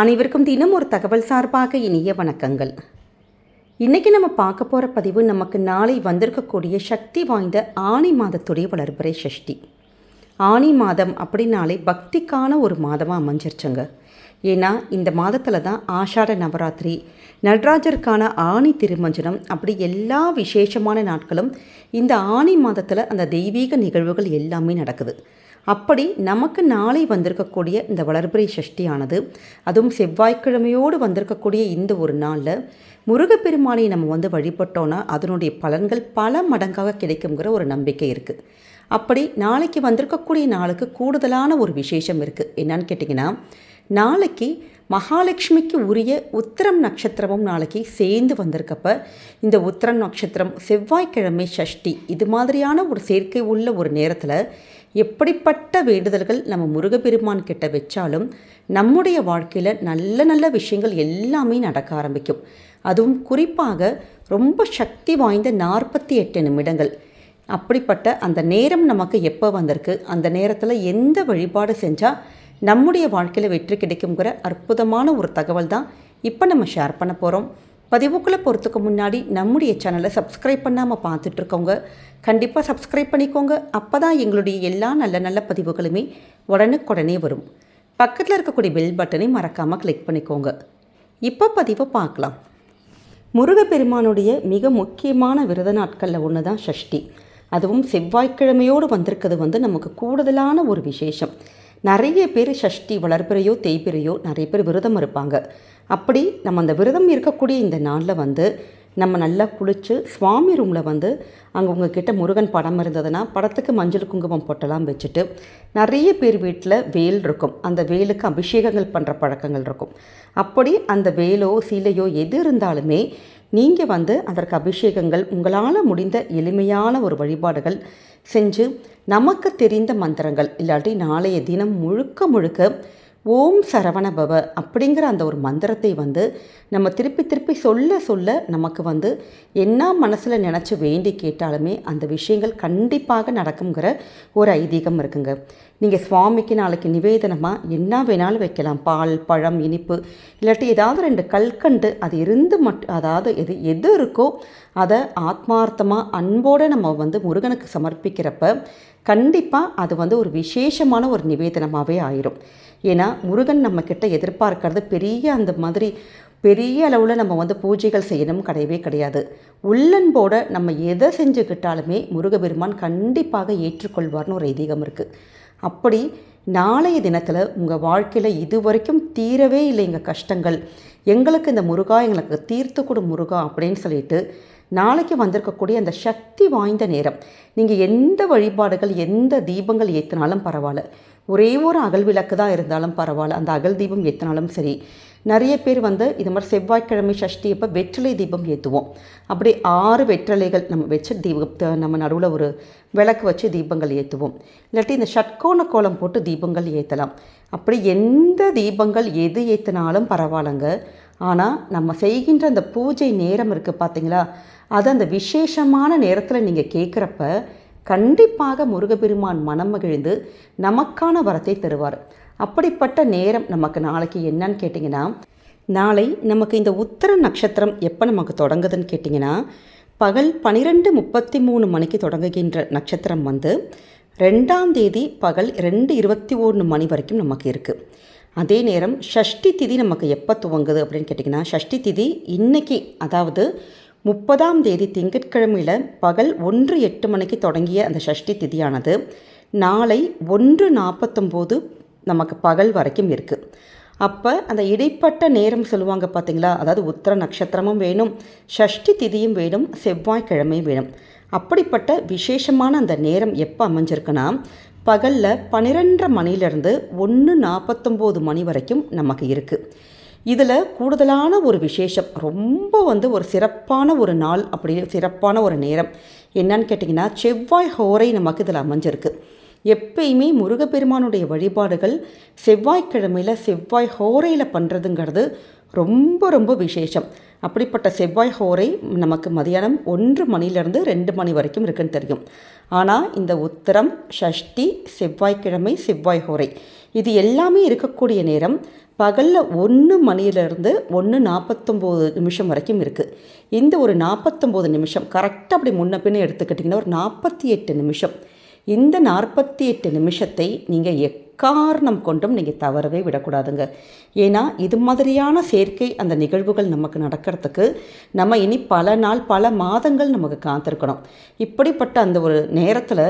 அனைவருக்கும் தினம் ஒரு தகவல் சார்பாக இனிய வணக்கங்கள். இன்றைக்கி நம்ம பார்க்க போகிற பதிவு நமக்கு நாளை வந்திருக்கக்கூடிய சக்தி வாய்ந்த ஆணி மாதத்துடைய வளர்பிறை சஷ்டி. ஆணி மாதம் அப்படின்னாலே பக்திக்கான ஒரு மாதமாக அமைஞ்சிருச்சுங்க. ஏன்னா இந்த மாதத்தில் தான் ஆஷாட நவராத்திரி நடராஜருக்கான ஆணி திருமஞ்சனம் அப்படி எல்லா விசேஷமான நாட்களும் இந்த ஆணி மாதத்தில் அந்த தெய்வீக நிகழ்வுகள் எல்லாமே நடக்குது. அப்படி நமக்கு நாளை வந்திருக்கக்கூடிய இந்த வளர்பிறை சஷ்டியானது அதுவும் செவ்வாய்க்கிழமையோடு வந்திருக்கக்கூடிய இந்த ஒரு நாளில் முருகப்பெருமானை நம்ம வந்து வழிபட்டோன்னா அதனுடைய பலன்கள் பல மடங்காக கிடைக்குங்கிற ஒரு நம்பிக்கை இருக்குது அப்படி நாளைக்கு வந்திருக்கக்கூடிய நாளுக்கு கூடுதலான ஒரு விசேஷம் இருக்குது என்னன்னு கேட்டிங்கன்னா நாளைக்கு மகாலட்சுமிக்கு உரிய உத்திரம் நட்சத்திரமும் நாளைக்கு சேர்ந்து வந்திருக்கப்ப இந்த உத்திரம் நட்சத்திரம் செவ்வாய்க்கிழமை சஷ்டி இது மாதிரியான ஒரு சேர்க்கை உள்ள ஒரு நேரத்தில் எப்படிப்பட்ட வேண்டுதல்கள் நம்ம முருகப்பெருமான் கிட்ட வச்சாலும் நம்முடைய வாழ்க்கையில் நல்ல நல்ல விஷயங்கள் எல்லாமே நடக்க ஆரம்பிக்கும். அதுவும் குறிப்பாக ரொம்ப சக்தி வாய்ந்த நாற்பத்தி எட்டு நிமிடங்கள். அப்படிப்பட்ட அந்த நேரம் நமக்கு எப்போ வந்திருக்கு அந்த நேரத்தில் எந்த வழிபாடு செஞ்சால் நம்முடைய வாழ்க்கையில் வெற்றி கிடைக்குங்கிற அற்புதமான ஒரு தகவல் தான் இப்போ நம்ம ஷேர் பண்ண போகிறோம் பதிவுக்குள்ளே போகிறதுக்கு முன்னாடி நம்முடைய சேனலை சப்ஸ்கிரைப் பண்ணாமல் பார்த்துட்ருக்கோங்க கண்டிப்பாக சப்ஸ்கிரைப் பண்ணிக்கோங்க. அப்போ தான் எங்களுடைய எல்லா நல்ல நல்ல பதிவுகளுமே உடனுக்குடனே வரும். பக்கத்தில் இருக்கக்கூடிய பெல் பட்டனை மறக்காமல் கிளிக் பண்ணிக்கோங்க. இப்போ பதிவை பார்க்கலாம். முருகப்பெருமானுடைய மிக முக்கியமான விரத நாட்களில் ஒன்று தான் சஷ்டி அதுவும் செவ்வாய்க்கிழமையோடு வந்திருக்கிறது வந்து நமக்கு கூடுதலான ஒரு விசேஷம். நிறைய பேர் சஷ்டி வளர்பிறையோ தேய்பிறையோ நிறைய பேர் விரதம் இருப்பாங்க. அப்படி நம்ம அந்த விரதம் இருக்கக்கூடிய இந்த நாளில் வந்து நம்ம நல்லா குளித்து சுவாமி ரூமில் வந்து அங்கே உங்ககிட்ட முருகன் படம் இருந்ததுன்னா படத்துக்கு மஞ்சள் குங்குமம் பொட்டெல்லாம் வச்சுட்டு நிறைய பேர் வீட்டில் வேல் இருக்கும். அந்த வேலுக்கு அபிஷேகங்கள் பண்ணுற பழக்கங்கள் இருக்கும். அப்படி அந்த வேலோ சீலையோ எது இருந்தாலுமே நீங்கள் வந்து அதற்கு அபிஷேகங்கள் உங்களால் முடிந்த எளிமையான ஒரு வழிபாடுகள் செஞ்சு நமக்கு தெரிந்த மந்திரங்கள் இல்லாட்டி நாளைய தினம் முழுக்க முழுக்க ஓம் சரவண பவ அப்படிங்கிற அந்த ஒரு மந்திரத்தை வந்து நம்ம திருப்பி திருப்பி சொல்ல சொல்ல நமக்கு வந்து என்ன மனசில் நினச்சி வேண்டி கேட்டாலுமே அந்த விஷயங்கள் கண்டிப்பாக நடக்குங்கிற ஒரு ஐதீகம் இருக்குங்க. நீங்கள் சுவாமிக்கு நாளைக்கு நிவேதனமாக என்ன வேணாலும் வைக்கலாம். பால் பழம் இனிப்பு இல்லாட்டி ஏதாவது ரெண்டு கல்கண்டு அது இருந்து மட் அதாவது எது எது இருக்கோ அதை ஆத்மார்த்தமாக அன்போடு நம்ம வந்து முருகனுக்கு சமர்ப்பிக்கிறப்ப கண்டிப்பாக அது வந்து ஒரு விசேஷமான ஒரு நிவேதனமாகவே ஆயிரும். ஏன்னா முருகன் நம்மக்கிட்ட எதிர்பார்க்கறது பெரிய அந்த மாதிரி பெரிய அளவில் நம்ம வந்து பூஜைகள் செய்யணும் கிடையவே கிடையாது. உள்ளன்போட நம்ம எதை செஞ்சுக்கிட்டாலுமே முருகபெருமான் கண்டிப்பாக ஏற்றுக்கொள்வார்னு ஒரு ஐதீகம் இருக்குது அப்படி நாளைய தினத்தில் உங்கள் வாழ்க்கையில் இது வரைக்கும் தீரவே இல்லை எங்கள் கஷ்டங்கள். எங்களுக்கு இந்த முருகா எங்களுக்கு தீர்த்து கொடு முருகா அப்படின்னு சொல்லிட்டு நாளைக்கு வந்திருக்கக்கூடிய அந்த சக்தி வாய்ந்த நேரம். நீங்கள் எந்த வழிபாடுகள் எந்த தீபங்கள் ஏற்றினாலும் பரவாயில்ல. ஒரே ஒரு அகல் விளக்கு தான் இருந்தாலும் பரவாயில்ல. அந்த அகல் தீபம் ஏற்றினாலும் சரி. நிறைய பேர் வந்து இது மாதிரி செவ்வாய்க்கிழமை சஷ்டி அப்போ வெற்றிலை தீபம் ஏற்றுவோம் அப்படி ஆறு வெற்றிலைகள் நம்ம வச்சு தீபத்தை நம்ம நடுவில் ஒரு விளக்கு வச்சு தீபங்கள் ஏற்றுவோம் இல்லாட்டி இந்த ஷட்கோண கோலம் போட்டு தீபங்கள் ஏற்றலாம் அப்படி எந்த தீபங்கள் எது ஏற்றினாலும் பரவாயில்லைங்க. ஆனால் நம்ம செய்கின்ற அந்த பூஜை நேரம் இருக்குது பார்த்தீங்களா அது அந்த விசேஷமான நேரத்தில் நீங்கள் கேட்குறப்ப கண்டிப்பாக முருகப்பெருமான் மனம் மகிழ்ந்து நமக்கான வரத்தை தருவார். அப்படிப்பட்ட நேரம் நமக்கு நாளைக்கு என்னன்னு கேட்டிங்கன்னா நாளை நமக்கு இந்த உத்தர நட்சத்திரம் எப்போ நமக்கு தொடங்குதுன்னு கேட்டிங்கன்னா பகல் பனிரெண்டு முப்பத்தி மூணு மணிக்கு தொடங்குகின்ற நட்சத்திரம் வந்து ரெண்டாம் தேதி பகல் ரெண்டு இருபத்தி ஒன்று மணி வரைக்கும் நமக்கு இருக்குது அதே நேரம் ஷஷ்டி திதி நமக்கு எப்போ துவங்குது அப்படின்னு கேட்டிங்கன்னா ஷஷ்டி திதி இன்றைக்கி அதாவது முப்பதாம் தேதி திங்கட்கிழமையில் பகல் ஒன்று எட்டு மணிக்கு தொடங்கிய அந்த ஷஷ்டி திதியானது நாளை ஒன்று நாற்பத்தொம்போது நமக்கு பகல் வரைக்கும் இருக்குது அப்போ அந்த இடைப்பட்ட நேரம் சொல்லுவாங்க பார்த்தீங்களா அதாவது உத்தர நட்சத்திரமும் வேணும் ஷஷ்டி திதியும் வேணும் செவ்வாய்க்கிழமையும் வேணும். அப்படிப்பட்ட விசேஷமான அந்த நேரம் எப்போ அமைஞ்சிருக்குன்னா பகலில் பன்னிரெண்டரை மணிலேருந்து ஒன்று நாற்பத்தொம்போது மணி வரைக்கும் நமக்கு இருக்குது இதில் கூடுதலான ஒரு விசேஷம் ரொம்ப வந்து ஒரு சிறப்பான ஒரு நாள் அப்படி சிறப்பான ஒரு நேரம். என்னன்னு கேட்டிங்கன்னா செவ்வாய் ஹோரை நமக்கு இதில் அமைஞ்சிருக்கு. எப்பயுமே முருகப்பெருமானுடைய வழிபாடுகள் செவ்வாய்க்கிழமையில் செவ்வாய் ஹோரையில் பண்ணுறதுங்கிறது ரொம்ப ரொம்ப விசேஷம். அப்படிப்பட்ட செவ்வாய் ஹோரை நமக்கு மதியானம் ஒன்று மணிலேருந்து ரெண்டு மணி வரைக்கும் இருக்குன்னு தெரியும். ஆனால் இந்த உத்தரம் ஷஷ்டி செவ்வாய்க்கிழமை செவ்வாய் ஹோரை. இது எல்லாமே இருக்கக்கூடிய நேரம் பகலில் ஒன்று மணியிலேருந்து ஒன்று நாற்பத்தொம்போது நிமிஷம் வரைக்கும் இருக்குது இந்த ஒரு நாற்பத்தொம்போது நிமிஷம் கரெக்டாக அப்படி முன்ன பின்னே எடுத்துக்கிட்டிங்கன்னா ஒரு நாற்பத்தி எட்டு நிமிஷம். இந்த நாற்பத்தி எட்டு நிமிஷத்தை நீங்கள் எக்காரணம் கொண்டும் நீங்கள் தவறவே விடக்கூடாதுங்க. ஏன்னா இது மாதிரியான சேர்க்கை அந்த நிகழ்வுகள் நமக்கு நடக்கிறதுக்கு நம்ம இனி பல நாள் பல மாதங்கள் நமக்கு காத்திருக்கணும். இப்படிப்பட்ட அந்த ஒரு நேரத்தில்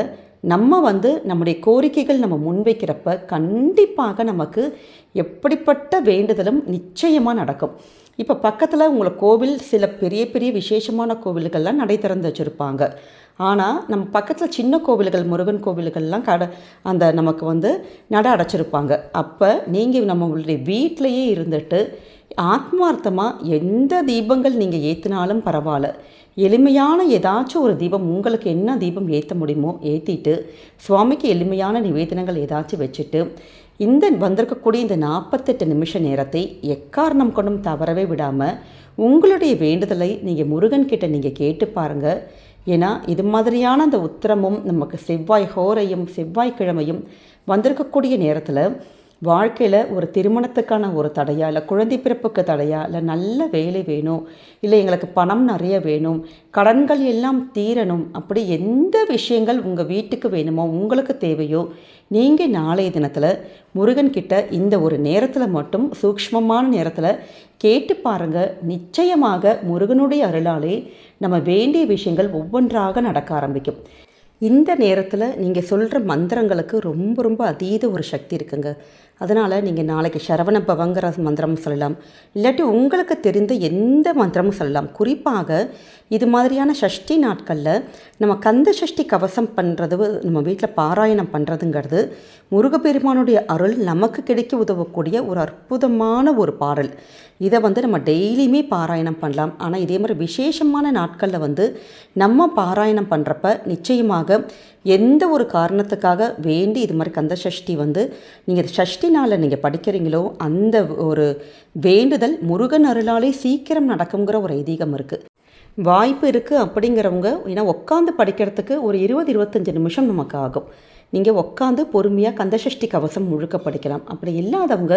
நம்ம வந்து நம்முடைய கோரிக்கைகள் நம்ம முன்வைக்கிறப்ப கண்டிப்பாக நமக்கு எப்படிப்பட்ட வேண்டுதலும் நிச்சயமாக நடக்கும். இப்போ பக்கத்தில் உங்களை கோவில் சில பெரிய பெரிய விசேஷமான கோவில்கள்லாம் நடை திறந்து வச்சுருப்பாங்க. ஆனால் நம்ம பக்கத்தில் சின்ன கோவில்கள் முருகன் கோவில்கள்லாம் கடை அந்த நமக்கு வந்து நட அடைச்சிருப்பாங்க. அப்போ நீங்கள் நம்மளுடைய வீட்டிலையே இருந்துட்டு ஆத்மார்த்தமாக எந்த தீபங்கள் நீங்கள் ஏற்றினாலும் பரவாயில்ல. எளிமையான ஏதாச்சும் ஒரு தீபம் உங்களுக்கு என்ன தீபம் ஏற்ற முடியுமோ ஏற்றிட்டு சுவாமிக்கு எளிமையான நிவேதனங்கள் ஏதாச்சும் வச்சுட்டு இந்த வந்திருக்கக்கூடிய இந்த நாற்பத்தெட்டு நிமிஷ நேரத்தை எக்காரணம் கொண்டும் தவறவே விடாமல் உங்களுடைய வேண்டுதலை நீங்கள் முருகன்கிட்ட நீங்கள் கேட்டு பாருங்கள் ஏன்னா இது மாதிரியான அந்த உத்திரமும் நமக்கு செவ்வாய் ஹோரையும் செவ்வாய்க்கிழமையும் வந்திருக்கக்கூடிய நேரத்தில் வாழ்க்கையில் ஒரு திருமணத்துக்கான ஒரு தடையா இல்லை குழந்தை பிறப்புக்கு தடையா இல்லை நல்ல வேலை வேணும் இல்லை எங்களுக்கு பணம் நிறைய வேணும் கடன்கள் எல்லாம் தீரணும் அப்படி எந்த விஷயங்கள் உங்கள் வீட்டுக்கு வேணுமோ உங்களுக்கு தேவையோ நீங்கள் நாளைய தினத்தில் முருகன்கிட்ட இந்த ஒரு நேரத்தில் மட்டும் சூக்ஷ்மமான நேரத்தில் கேட்டு பாருங்கள் நிச்சயமாக முருகனுடைய அருளாலே நம்ம வேண்டிய விஷயங்கள் ஒவ்வொன்றாக நடக்க ஆரம்பிக்கும். இந்த நேரத்தில் நீங்கள் சொல்கிற மந்திரங்களுக்கு ரொம்ப ரொம்ப அதீத ஒரு சக்தி இருக்குங்க. அதனால் நீங்கள் நாளைக்கு சரவண பவங்கிற மந்திரம் சொல்லலாம். இல்லாட்டி உங்களுக்கு தெரிந்த எந்த மந்திரமும் சொல்லலாம். குறிப்பாக இது மாதிரியான சஷ்டி நாட்களில் நம்ம கந்த சஷ்டி கவசம் பண்ணுறது நம்ம வீட்டில் பாராயணம் பண்ணுறதுங்கிறது முருகப்பெருமானுடைய அருள் நமக்கு கிடைக்க உதவக்கூடிய ஒரு அற்புதமான ஒரு பாடல். இதை வந்து நம்ம டெய்லியுமே பாராயணம் பண்ணலாம். ஆனால் இதே மாதிரி விசேஷமான நாட்களில் வந்து நம்ம பாராயணம் பண்ணுறப்ப நிச்சயமாக எந்த ஒரு காரணத்துக்காக வேண்டி இது மாதிரி கந்த சஷ்டி வந்து நீங்கள் சஷ்டி நாளில் நீங்கள் படிக்கிறீங்களோ அந்த ஒரு வேண்டுதல் முருகன் அருளாலே சீக்கிரம் நடக்குங்கிற ஒரு ஐதீகம் இருக்குது வாய்ப்பு இருக்குது அப்படிங்கிறவங்க ஏன்னா உட்காந்து படிக்கிறதுக்கு ஒரு இருபது இருபத்தஞ்சி நிமிஷம் நமக்கு ஆகும். நீங்கள் உட்காந்து பொறுமையாக கந்தசஷ்டி கவசம் முழுக்க படிக்கலாம். அப்படி இல்லாதவங்க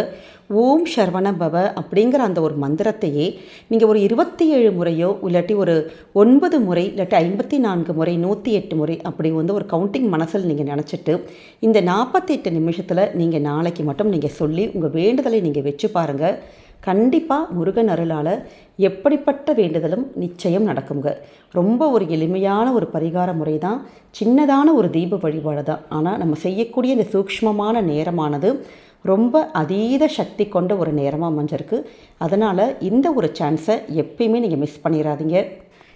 ஓம் சரவண பவ அப்படிங்கிற அந்த ஒரு மந்திரத்தையே நீங்கள் ஒரு இருபத்தி ஏழு முறையோ இல்லாட்டி ஒரு ஒன்பது முறை இல்லாட்டி ஐம்பத்தி நான்கு முறை நூற்றி எட்டு முறை அப்படி வந்து ஒரு கவுண்டிங் மனசில் நீங்கள் நினச்சிட்டு இந்த நாற்பத்தெட்டு நிமிஷத்தில் நீங்கள் நாளைக்கு மட்டும் நீங்கள் சொல்லி உங்கள் வேண்டுதலை நீங்கள் வச்சு பாருங்கள் கண்டிப்பாக முருகன் அருளால் எப்படிப்பட்ட வேண்டுதலும் நிச்சயம் நடக்குங்க. ரொம்ப ஒரு எளிமையான ஒரு பரிகார முறை தான் சின்னதான ஒரு தீப வழிபாடு தான் ஆனால் நம்ம செய்யக்கூடிய இந்த சூக்ஷ்மமான நேரமானது ரொம்ப அதீத சக்தி கொண்ட ஒரு நேரமாக அமைஞ்சிருக்கு. அதனால் இந்த ஒரு சான்ஸை எப்பயுமே நீங்கள் மிஸ் பண்ணிடாதீங்க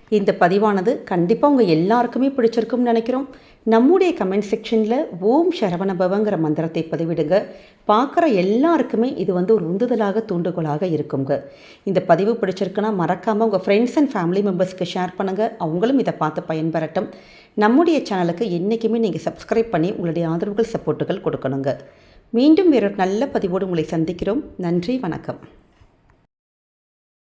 இந்த பதிவானது கண்டிப்பாக உங்கள் எல்லாருக்குமே பிடிச்சிருக்கும்னு நினைக்கிறோம். நம்முடைய கமெண்ட் செக்ஷனில் ஓம் சரவணபவங்கிற மந்திரத்தை பதிவிடுங்க. பார்க்குற எல்லாருக்குமே இது வந்து ஒரு உந்துதலாக தூண்டுகோலாக இருக்குங்க. இந்த பதிவு பிடிச்சிருக்குன்னா மறக்காமல் உங்கள் ஃப்ரெண்ட்ஸ் அண்ட் ஃபேமிலி மெம்பர்ஸ்க்கு ஷேர் பண்ணுங்கள் அவங்களும் இதை பார்த்து பயன்பெறட்டும். நம்முடைய சேனலுக்கு என்றைக்குமே நீங்கள் சப்ஸ்கிரைப் பண்ணி உங்களுடைய ஆதரவுகள் சப்போர்ட்டுகள் கொடுக்கணுங்க. மீண்டும் வேறொரு நல்ல பதிவோடு உங்களை சந்திக்கிறோம். நன்றி வணக்கம்.